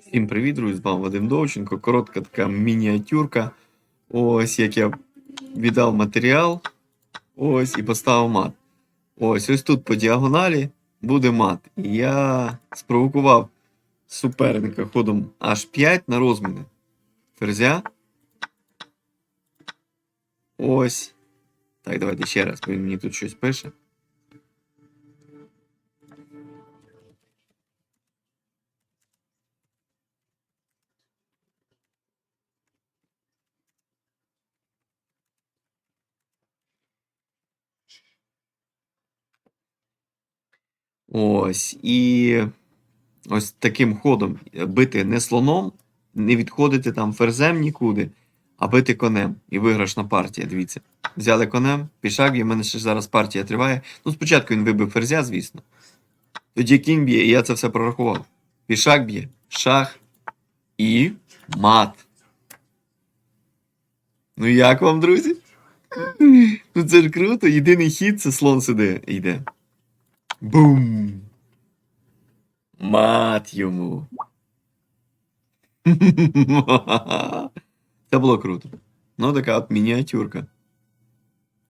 Всім привіт, друзі! З вами Вадим Довченко. Коротка така мініатюрка. Ось як я віддав матеріал. Ось і поставив мат. Ось ось тут по діагоналі буде мат. І я спровокував суперника ходом H5 на розміни. Ферзя. Ось. Так, давайте ще раз, він мені тут щось пише. Ось. І ось таким ходом бити не слоном, не відходити там ферзем нікуди, а бити конем. І виграшна партія. Дивіться. Взяли конем, пішак, і в мене ще зараз партія триває. Ну, спочатку він вибив ферзя, звісно. Тоді кінь б'є, і я це все прорахував. Пішак б'є, шах і мат. Ну як вам, друзі? Ну це ж круто. Єдиний хід це слон сюди йде. Бум! Мат йому. Це було круто. Ну, така от мініатюрка.